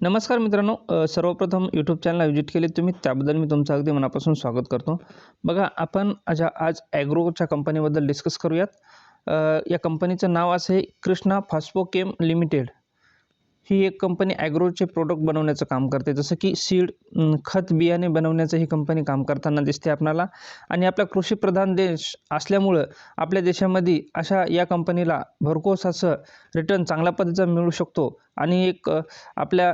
नमस्कार मित्रांनो सर्वप्रथम यूट्यूब चॅनलला विजिट केले तुम्ही त्याबद्दल मी तुमचं अगदी मनापासून स्वागत करतो. बघा आपण आज आज ॲग्रोच्या कंपनीबद्दल डिस्कस करूयात. या कंपनीचं नाव असं आहे कृष्णा फास्फोकेम लिमिटेड. ही एक कंपनी ॲग्रोचे प्रोडक्ट बनवण्याचं काम करते. जसं की सीड खत बियाणे बनवण्याचं ही कंपनी काम करताना दिसते आपणाला. आणि आपला कृषीप्रधान देश असल्यामुळं आपल्या देशामध्ये अशा या कंपनीला भरघोस असं रिटर्न चांगल्या पद्धतीचा मिळू शकतो. आणि एक आपल्या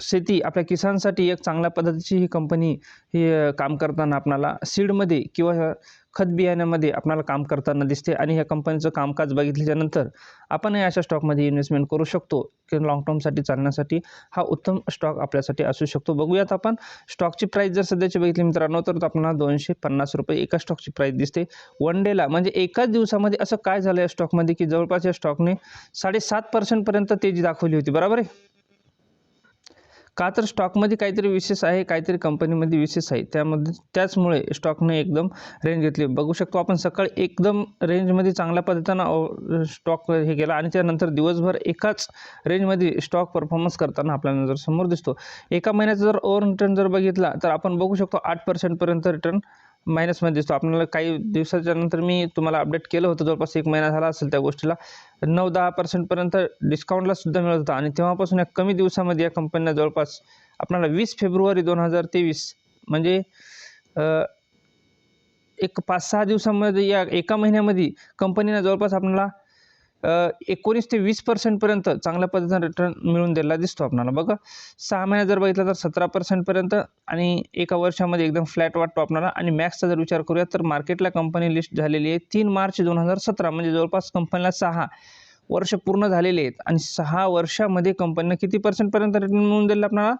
शेती आपल्या किसानसाठी एक चांगल्या पद्धतीची ही कंपनी ही काम करताना आपणाला सीडमध्ये किंवा खत बियाण्यामध्ये आपणाला काम करताना दिसते आणि ह्या कंपनीचं कामकाज बघितल्याच्यानंतर आपणही अशा स्टॉकमध्ये इन्व्हेस्टमेंट करू शकतो की लाँग टर्मसाठी चालण्यासाठी हा उत्तम स्टॉक आपल्यासाठी असू शकतो. बघूयात आपण स्टॉकची प्राईस जर सध्याची बघितली मित्रांनो तर आपल्याला दोनशे पन्नास रुपये एका स्टॉकची प्राईस दिसते. वन डेला म्हणजे एकाच दिवसामध्ये असं काय झालं या स्टॉकमध्ये की जवळपास या स्टॉकने साडेसात पर्सेंटपर्यंत तेजी दाखवली होती. बरोबर आहे? का तर स्टॉकमध्ये काहीतरी विशेष आहे काहीतरी कंपनीमध्ये विशेष आहे. त्यामध्ये त्याचमुळे स्टॉकने एकदम रेंज घेतली. बघू शकतो आपण सकाळी एकदम रेंजमध्ये चांगल्या पद्धतीनं स्टॉक हे केला आणि त्यानंतर दिवसभर एकाच रेंजमध्ये स्टॉक परफॉर्मन्स करताना आपल्याला जर समोर दिसतो. एका महिन्याचा जर ओव्हर रिटर्न जर बघितला तर आपण बघू शकतो आठ पर्सेंटपर्यंत रिटर्न मायनसमध्ये दिसतो. आपल्याला काही दिवसाच्या नंतर मी तुम्हाला अपडेट केलं होतं. जवळपास एक महिना झाला असेल त्या गोष्टीला. नऊ दहा पर्सेंटपर्यंत डिस्काउंटला सुद्धा मिळत होता. आणि तेव्हापासून या कमी दिवसामध्ये या कंपनीला जवळपास आपल्याला वीस फेब्रुवारी दोन हजार तेवीस म्हणजे एक पाच सहा दिवसामध्ये या एका महिन्यामध्ये कंपनीनं जवळपास आपल्याला एकोणीस ते वीस पर्सेंटपर्यंत चांगल्या पद्धतीनं रिटर्न मिळून दिलेला दिसतो आपल्याला. बघा सहा महिन्यात जर बघितलं तर सतरा पर्सेंटपर्यंत आणि एका वर्षामध्ये एकदम फ्लॅट वाटतो आपल्याला. आणि मॅक्सचा जर विचार करूया तर मार्केटला कंपनी लिस्ट झालेली आहे तीन मार्च दोन हजार सतरा म्हणजे जवळपास कंपनीला सहा वर्ष पूर्ण झालेले आहेत. आणि सहा वर्षामध्ये कंपनीनं किती पर्सेंटपर्यंत रिटर्न मिळून दिलं आपल्याला?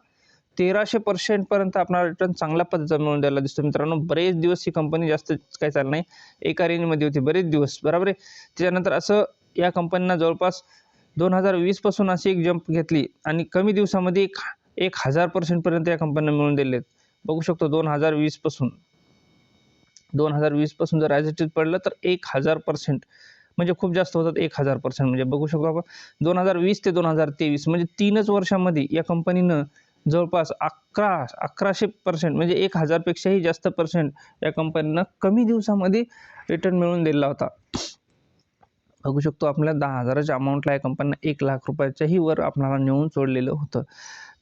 तेराशे पर्सेंटपर्यंत आपला रिटर्न चांगल्या पद्धतीचा मिळून द्यायला दिसतो. मित्रांनो बरेच दिवस ही कंपनी जास्त काही चाललं नाही. एका रेंजमध्ये होती बरेच दिवस. बरोबर आहे? त्याच्यानंतर असं या कंपनीनं जवळपास दोन हजार वीसपासून अशी एक जंप घेतली आणि कमी दिवसामध्ये एक एक हजार पर्सेंटपर्यंत या कंपनीनं मिळून दिले आहेत बघू शकतो दोन हजार वीसपासून दोन हजार वीसपासून जर ॲज इट इज पडलं तर एक हजार पर्सेंट म्हणजे खूप जास्त होतात एक हजार पर्सेंट म्हणजे बघू शकतो आपण दोन हजार वीस ते दोन हजार तेवीस म्हणजे तीनच वर्षामध्ये या कंपनीनं जवळपास अकरा अकराशे पर्सेंट म्हणजे एक हजारपेक्षाही जास्त पर्सेंट या कंपनीनं कमी दिवसामध्ये रिटर्न मिळवून दिला होता. बघू शकतो आपल्याला दहा हजाराच्या अमाऊंटला या कंपनीनं एक लाख रुपयाच्याही वर आपल्याला नेऊन सोडलेलं होतं.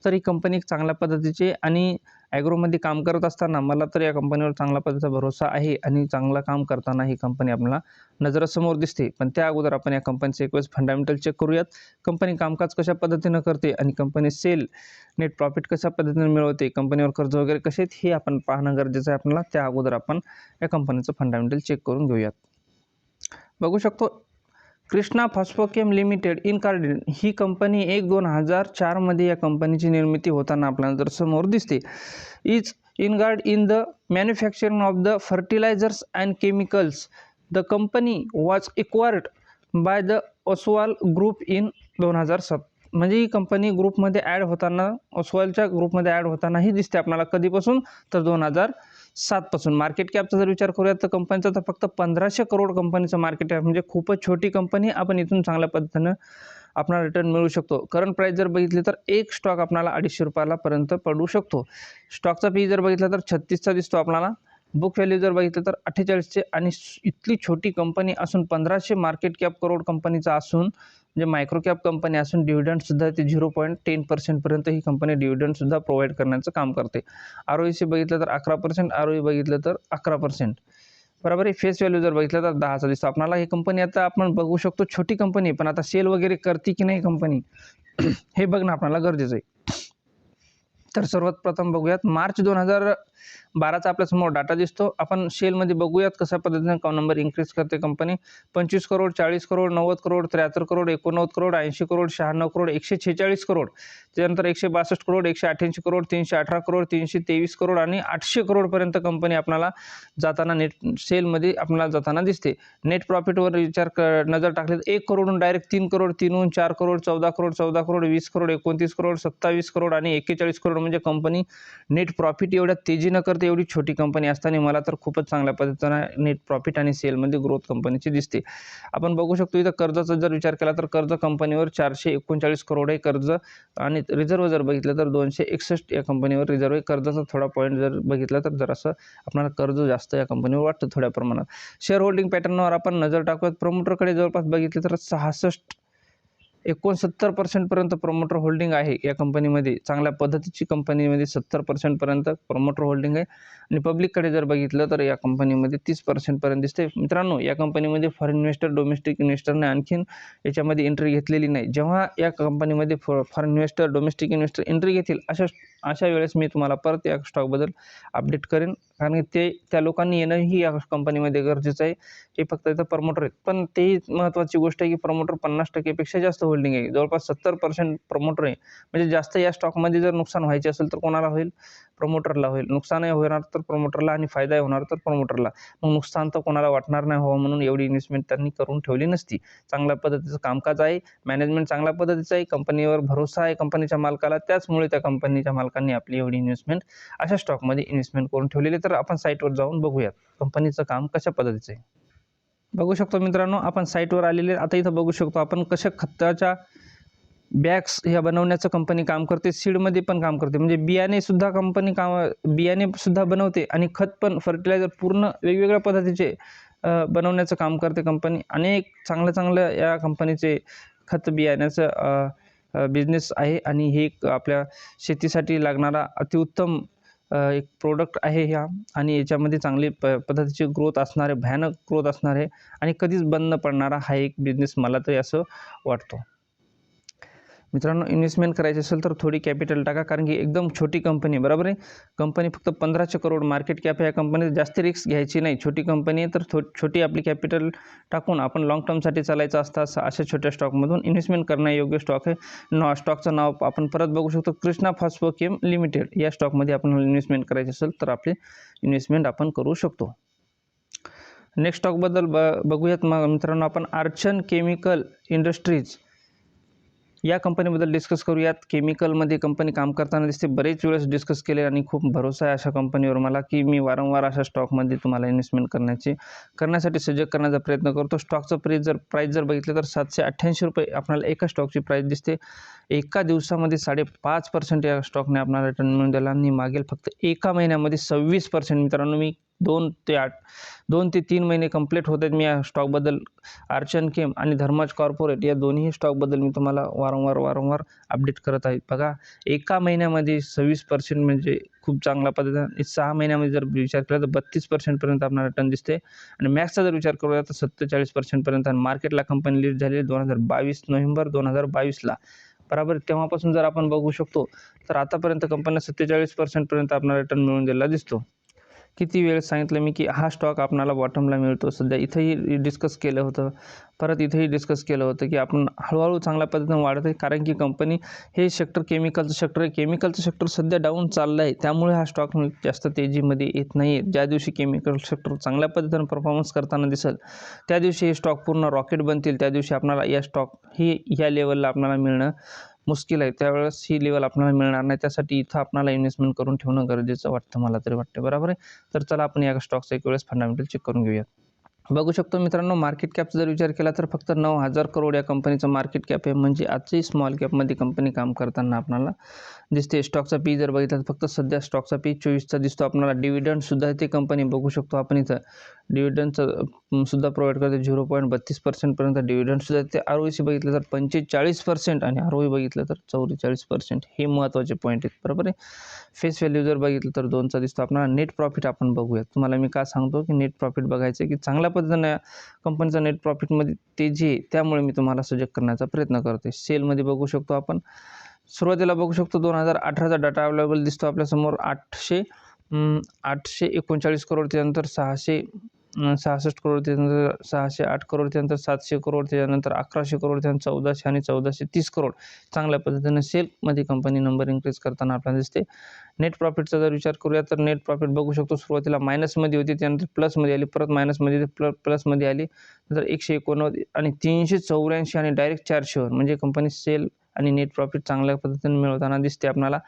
तर ही कंपनी एक चांगल्या पद्धतीची आणि ॲग्रोमध्ये काम करत असताना मला तर या कंपनीवर चांगल्या पद्धतीचा भरोसा आहे आणि चांगलं काम करताना ही कंपनी आपल्याला नजरासमोर दिसते. पण त्या अगोदर आपण या कंपनीचे एक वेळेस फंडामेंटल चेक करूयात. कंपनी कामकाज कशा पद्धतीनं करते आणि कंपनी सेल नेट प्रॉफिट कशा पद्धतीने मिळवते कंपनीवर कर्ज वगैरे कसे आहेत हे आपण पाहणं गरजेचं आहे आपल्याला. त्या अगोदर आपण या कंपनीचं फंडामेंटल चेक करून घेऊयात. बघू शकतो कृष्णा फॉस्फोकेम लिमिटेड इन कार्डिन ही कंपनी एक दोन हजार चारमध्ये या कंपनीची निर्मिती होताना आपल्याला जर समोर दिसते. Is engaged in the manufacturing of the fertilisers and chemicals. The company was acquired by the Oswal group in दोन हजार सत म्हणजे ही कंपनी ग्रुपमध्ये ॲड होताना ओसवालच्या ग्रुपमध्ये ॲड होतानाही दिसते आपल्याला कधीपासून? तर दोन हजार सातपासून मार्केट कॅपचा जर विचार करूयात तर कंपनीचा तर फक्त पंधराशे करोड कंपनीचं मार्केट आहे म्हणजे खूपच छोटी कंपनी आपण इथून चांगल्या पद्धतीनं आपल्याला रिटर्न मिळू शकतो. करंट प्राईस जर बघितली तर एक स्टॉक आपणाला अडीचशे रुपयाला पर्यंत पडू शकतो. स्टॉकचा पी जर बघितला तर छत्तीसचा दिसतो आपल्याला बुक व्हॅल्यू जर बघितलं तर अठ्ठेचाळीसचे आणि इतकी छोटी कंपनी असून पंधराशे मार्केट कॅप करोड कंपनीचा असून म्हणजे मायक्रो कॅप कंपनी असून डिव्हिडंडसुद्धा ते झिरो पॉईंट टेन पर्सेंटपर्यंत ही कंपनी डिव्हिडंडसुद्धा प्रोव्हाइड करण्याचं काम करते. आर ओ सी बघितलं तर अकरा पर्सेंट आर ओ बघितलं तर अकरा पर्सेंट बरोबर आहे? फेस व्हॅल्यू जर बघितलं तर दहाचा दिसतो. आपणाला ही कंपनी आता आपण बघू शकतो छोटी कंपनी आहे, पण आता सेल वगैरे करते की नाही कंपनी हे बघणं आपल्याला गरजेचं आहे. तर सर्वात प्रथम बघूयात. मार्च दोन हजार बाराचा आपल्यासमोर डाटा दिसतो. आपण सेलमध्ये बघूयात कशा पद्धतीने का नंबर इन्क्रीज करते कंपनी पंचवीस करोड चाळीस करोड नव्वद करोड त्र्याहत्तर करोड एकोणनव्वद करोड ऐंशी करोड शहाण्णव करोड एकशे छेचाळीस करोड त्यानंतर एकशे बासष्ट करोड एकशे अठ्ठ्याऐंशी करोड तीनशे अठरा करोड तीनशे तेवीस करोड आणि आठशे करोडपर्यंत कंपनी आपल्याला जाताना नेट सेलमध्ये आपल्याला जाताना दिसते. नेट प्रॉफिटवर विचार क नजर टाकली तर एक करोडून डायरेक्ट तीन करोड तीनहून चार करोड चौदा करोड चौदा करोड वीस करोड एकोणतीस करोड सत्तावीस करोड आणि एक्केचाळीस करोड म्हणजे कंपनी नेट प्रॉफिट एवढ्या तेजी न करता एवढी छोटी कंपनी असताना मला तर खूपच चांगल्या पद्धतीनं नेट प्रॉफिट आणि सेलमध्ये ग्रोथ कंपनीची दिसते. आपण बघू शकतो इथं कर्जाचा जर विचार केला तर कर्ज कंपनीवर चारशे एकोणचाळीस करोड आहे कर्ज आणि रिझर्व जर बघितलं तर दोनशे एकसष्ट या कंपनीवर रिझर्व आहे कर्जाचा थोडा पॉईंट जर बघितला तर जरासं आपल्याला कर्ज जास्त या कंपनीवर वाटतं थोड्या प्रमाणात. शेअर होल्डिंग पॅटर्नवर आपण नजर टाकूयात. प्रमोटरकडे जवळपास बघितलं तर सहासष्ट एकोणसत्तर पर्सेंटपर्यंत प्रमोटर होल्डिंग आहे या कंपनीमध्ये चांगल्या पद्धतीची कंपनीमध्ये सत्तर पर्सेंटपर्यंत प्रमोटर होल्डिंग आहे. आणि पब्लिककडे जर बघितलं तर या कंपनीमध्ये तीस पर्सेंटपर्यंत दिसते मित्रांनो या कंपनीमध्ये फॉरेन इन्व्हेस्टर डोमेस्टिक इन्व्हेस्टरने आणखीन याच्यामध्ये एंट्री घेतलेली नाही. जेव्हा या कंपनीमध्ये फॉ foreign investor domestic investor entry घेतील अशा अशा वेळेस मी तुम्हाला परत या स्टॉकबद्दल अपडेट करेन. कारण की ते त्या लोकांनी येणंही या कंपनीमध्ये गरजेचं आहे. हे फक्त इथं प्रमोटर आहेत. पण तेही महत्त्वाची गोष्ट आहे की प्रमोटर पन्नास टक्केपेक्षा जास्त होल्डिंग आहे. जवळपास सत्तर पर्सेंट प्रमोटर आहे. म्हणजे जास्त या स्टॉकमध्ये जर नुकसान व्हायचे असेल तर कोणाला होईल? प्रमोटरला होईल. नुकसानही होणार तर प्रमोटरला आणि फायदाही होणार तर प्रमोटरला मग नुकसान तर कोणाला वाटणार नाही हवं म्हणून एवढी इन्व्हेस्टमेंट त्यांनी करून ठेवली नसती. चांगल्या पद्धतीचं कामकाज आहे मॅनेजमेंट चांगल्या पद्धतीचं आहे कंपनीवर भरोसा आहे कंपनीच्या मालकाला त्याचमुळे त्या कंपनीच्या मालकांनी आपली एवढी इन्व्हेस्टमेंट अशा स्टॉकमध्ये इन्व्हेस्टमेंट करून ठेवलेली तर आपण साईटवर जाऊन बघूयात कंपनीचं काम कशा पद्धतीचं आहे. बघू शकतो मित्रांनो आपण साईटवर आलेले आता इथं बघू शकतो आपण कशा खताच्या बॅग्स ह्या बनवण्याचं कंपनी काम करते सीडमध्ये पण काम करते. म्हणजे बियाणेसुद्धा कंपनी काम बियाणे सुद्धा बनवते आणि खत पण फर्टिलायझर पूर्ण वेगवेगळ्या पद्धतीचे बनवण्याचं काम करते कंपनी अनेक चांगल्या चांगल्या या कंपनीचे खत बियाण्याचं बिझनेस आहे आणि हे एक आपल्या शेतीसाठी लागणारा अतिउत्तम एक प्रोडक्ट आहे ह्या आणि याच्यामध्ये चांगली प पद्धतीची ग्रोथ असणारे भयानक ग्रोथ असणार आहे आणि कधीच बंद न पडणारा हा एक बिझनेस मला तरी असं वाटतो. मित्रांनो इन्व्हेस्टमेंट करायची असेल तर थोडी कॅपिटल टाका कारण की एकदम छोटी कंपनी आहे बरोबर आहे? कंपनी फक्त पंधराशे करोड मार्केट कॅप आहे. या कंपनीत जास्त रिस्क घ्यायची नाही. छोटी कंपनी आहे तर थो छोटी आपली कॅपिटल टाकून आपण लॉंग टर्मसाठी चालायचं असता अशा छोट्या स्टॉकमधून इन्व्हेस्टमेंट करण्यायोग्य स्टॉक आहे. नॉ स्टॉकचं नाव आपण परत बघू शकतो. कृष्णा फॉस्फोकेम लिमिटेड या स्टॉकमध्ये आपण इन्व्हेस्टमेंट करायची असेल तर आपली इन्व्हेस्टमेंट आपण करू शकतो. नेक्स्ट स्टॉकबद्दल ब बघूयात मग मित्रांनो आपण आर्चन केमिकल इंडस्ट्रीज या कंपनीबद्दल डिस्कस करूयात. केमिकलमध्ये कंपनी काम करताना दिसते. बरेच वेळेस डिस्कस केले आणि खूप भरोसा आहे अशा कंपनीवर मला की मी वारंवार अशा स्टॉकमध्ये तुम्हाला इन्व्हेस्टमेंट करण्याची करण्यासाठी सजग करण्याचा प्रयत्न करतो. स्टॉकचं प्राईस जर प्राईस जर बघितलं तर सातशे अठ्ठ्याऐंशी रुपये आपल्याला एका स्टॉकची प्राईस दिसते. एका दिवसामध्ये साडेपाच पर्सेंट या स्टॉकने आपल्याला रिटर्न मिळून दिला आणि मागेल फक्त एका महिन्यामध्ये सव्वीस पर्सेंट मित्रांनो मी दोन ते आठ दोन ते तीन महिने कंप्लीट होत आहेत. मी या स्टॉकबद्दल आर्चन केम आणि धर्माज कॉर्पोरेट या दोन्ही स्टॉकबद्दल मी तुम्हाला वारंवार वारंवार अपडेट करत आहे. बघा एका महिन्यामध्ये सव्वीस पर्सेंट म्हणजे खूप चांगल्या पद्धतीने सहा महिन्यामध्ये जर विचार केला तर बत्तीस पर्सेंटपर्यंत आपल्याला रिटर्न दिसते. आणि मॅक्सचा जर विचार करूया तर सत्तेचाळीस पर्सेंटपर्यंत आणि मार्केटला कंपनी लिस्ट झाली दोन हजार बावीस नोव्हेंबर दोन हजार बावीसला. बराबर? तेव्हापासून जर आपण बघू शकतो तर आतापर्यंत कंपन्या सत्तेचाळीस पर्सेंटपर्यंत आपल्याला रिटर्न मिळून दिलेला दिसतो. किती वेळ सांगितलं मी की हा स्टॉक आपणाला बॉटमला मिळतो. सध्या इथंही डिस्कस केलं होतं. परत इथेही डिस्कस केलं होतं की आपण हळूहळू चांगल्या पद्धतीनं वाढत आहे. कारण की कंपनी हे सेक्टर केमिकलचं सेक्टर आहे. केमिकलचं सेक्टर सध्या डाऊन चाललं आहे त्यामुळे हा स्टॉक जास्त तेजीमध्ये येत नाही आहे ज्या दिवशी केमिकल सेक्टर चांगल्या पद्धतीनं परफॉर्मन्स करताना दिसेल त्या दिवशी हे स्टॉक पूर्ण रॉकेट बनतील. त्या दिवशी आपल्याला या स्टॉक ही ह्या लेवलला आपल्याला मिळणं मुश्किल आहे. त्यावेळेस ही लेवल आपल्याला मिळणार नाही. त्यासाठी इथं आपल्याला इन्व्हेस्टमेंट करून ठेवणं गरजेचं वाटतं मला तरी वाटतं बरोबर आहे? तर चला आपण या स्टॉकचा एक वेळेस फंडामेंटल चेक करून घेऊया बघू शकतो मित्रांनो मार्केट कॅपचा जर विचार केला तर फक्त नऊ हजार करोड या कंपनीचं मार्केट कॅप आहे. म्हणजे आजही स्मॉल कॅपमध्ये कंपनी काम करताना आपल्याला दिसते. स्टॉकचा पी जर बघितला तर फक्त सध्या स्टॉकचा पी चोवीसचा दिसतो. आपल्याला डिव्हिडंडसुद्धा ते कंपनी बघू शकतो. आपण इथं डिव्हिडंडचं सुद्धा प्रोव्हाइड करते. झिरो पॉईंट बत्तीस पर्सेंटपर्यंत डिव्हिडंडसुद्धा ते आर ओ सी बघितलं तर पंचेचाळीस पर्सेंट आणि आर ओ बघितलं तर चौवेचाळीस पर्सेंट हे महत्त्वाचे पॉईंट आहेत. बरोबर आहे? फेस व्हॅल्यू जर बघितलं तर दोनचा दिसतो. आपल्याला नेट प्रॉफिट आपण बघूया तुम्हाला मी का सांगतो की नेट प्रॉफिट बघायचं की चांगल्या पद्धतीनं कंपनीचा नेट प्रॉफिटमध्ये ते आहे. त्यामुळे मी तुम्हाला सजेक्ट करण्याचा प्रयत्न करते सेलमध्ये बघू शकतो आपण. सुरुवातीला बघू शकतो दोन हजार अठराचा डाटा अवेलेबल दिसतो आपल्यासमोर आठशे आठशे एकोणचाळीस करोड त्यानंतर सहाशे सहासष्ट करोड त्यानंतर सहाशे आठ करोड त्यानंतर सातशे करोड त्यानंतर अकराशे करोड त्यानंतर चौदाशे आणि चौदाशे तीस करोड चांगल्या पद्धतीनं सेलमध्ये कंपनी नंबर इन्क्रीज करताना आपल्याला दिसते. नेट प्रॉफिटचा जर विचार करूया तर नेट प्रॉफिट बघू शकतो. सुरुवातीला मायनसमध्ये होती त्यानंतर प्लसमध्ये आली परत मायनसमध्ये प्ल प्लसमध्ये आली. नंतर एकशे एकोणनव्वद आणि तीनशे चौऱ्याऐंशी आणि डायरेक्ट चारशेवर. म्हणजे कंपनी सेल आणि नेट प्रॉफिट चांगल्या पद्धतीने मिळवताना दिसते आपल्याला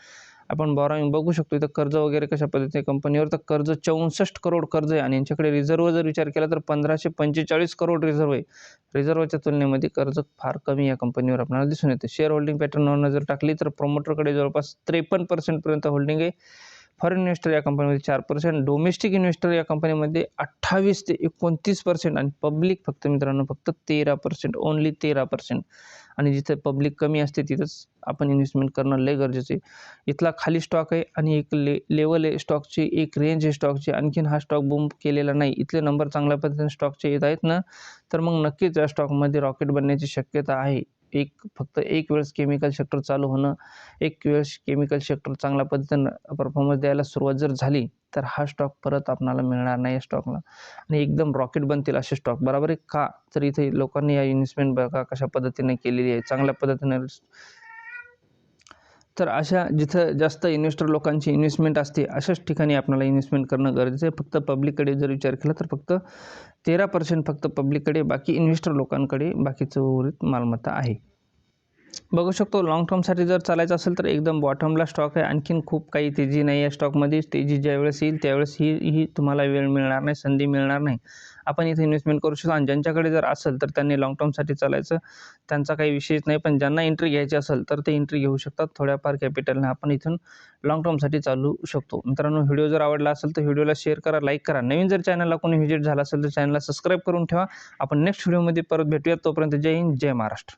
आपण बॉरॉईंग बघू शकतो. इथं कर्ज वगैरे कशा पद्धतीने कंपनीवर तर कर्ज चौसष्ट करोड कर्ज आहे. आणि यांच्याकडे रिझर्व जर विचार केला तर पंधराशे पंचेचाळीस करोड रिझर्व आहे. रिझर्वच्या तुलनेमध्ये कर्ज फार कमी या कंपनीवर आपल्याला दिसून येते. शेअर होल्डिंग पॅटर्नवर जर टाकली तर प्रमोटरकडे जवळपास त्रेपन्न पर्सेंटपर्यंत होल्डिंग आहे. फॉरेन इन्व्हेस्टर या कंपनीमध्ये चार पर्सेंट डोमेस्टिक इन्व्हेस्टर या कंपनीमध्ये अठ्ठावीस ते एकोणतीस पर्सेंट आणि पब्लिक फक्त मित्रांनो फक्त तेरा पर्सेंट ओन्ली तेरा पर्सेंट आणि जिथे पब्लिक कमी असते तिथंच आपण इन्व्हेस्टमेंट करणं लय गरजेचं आहे. इथला खाली स्टॉक आहे आणि एक ले लेवल आहे. स्टॉकची एक रेंज आहे स्टॉकची आणखीन हा स्टॉक बूम केलेला नाही. इथले नंबर चांगल्या पद्धतीने स्टॉकचे येत आहेत ना तर मग नक्कीच या स्टॉकमध्ये रॉकेट बनण्याची शक्यता आहे. एक फक्त एक वेळेस केमिकल सेक्टर चालू होणं एक वेळेस केमिकल सेक्टर चांगल्या पद्धतीनं परफॉर्मन्स द्यायला सुरुवात जर झाली तर हा स्टॉक परत आपणाला मिळणार नाही या स्टॉकला आणि एकदम रॉकेट बनतील असे स्टॉक बरोबर आहे का? तर इथे लोकांनी या इन्व्हेस्टमेंट बघा कशा पद्धतीने केलेली आहे. चांगल्या पद्धतीने तर अशा जिथं जास्त इन्व्हेस्टर लोकांची इन्व्हेस्टमेंट असते अशाच ठिकाणी आपल्याला इन्व्हेस्टमेंट करणं गरजेचं आहे. फक्त पब्लिककडे जर विचार केला तर फक्त तेरा पर्सेंट फक्त पब्लिककडे बाकी इन्व्हेस्टर लोकांकडे बाकीचं उर्वरित मालमत्ता आहे. बघू शकतो लाँग टर्मसाठी जर चालायचं असेल तर एकदम बॉटमला स्टॉक आहे. आणखीन खूप काही तेजी नाही आहे स्टॉकमध्ये तेजी ज्यावेळेस येईल त्यावेळेस ही ही तुम्हाला वेळ मिळणार नाही संधी मिळणार नाही. आपण इथे इन्व्हेस्टमेंट करू शकतो. आणि ज्यांच्याकडे जर असेल तर त्यांनी लाँग टर्मसाठी चालायचं. त्यांचा काही विषयच नाही पण ज्यांना एंट्री घ्यायची असेल तर ते एंट्री घेऊ शकतात. थोड्याफार कॅपिटलने आपण इथून लाँग टर्मसाठी चालू शकतो. मित्रांनो व्हिडिओ जर आवडला असेल तर व्हिडिओला शेअर करा लाईक करा. नवीन जर चॅनलला कोणी व्हिजिट झाला असेल तर चॅनलला सबस्क्राईब करून ठेवा. आपण नेक्स्ट व्हिडिओमध्ये परत भेटूयात. तोपर्यंत जय हिंद जय महाराष्ट्र.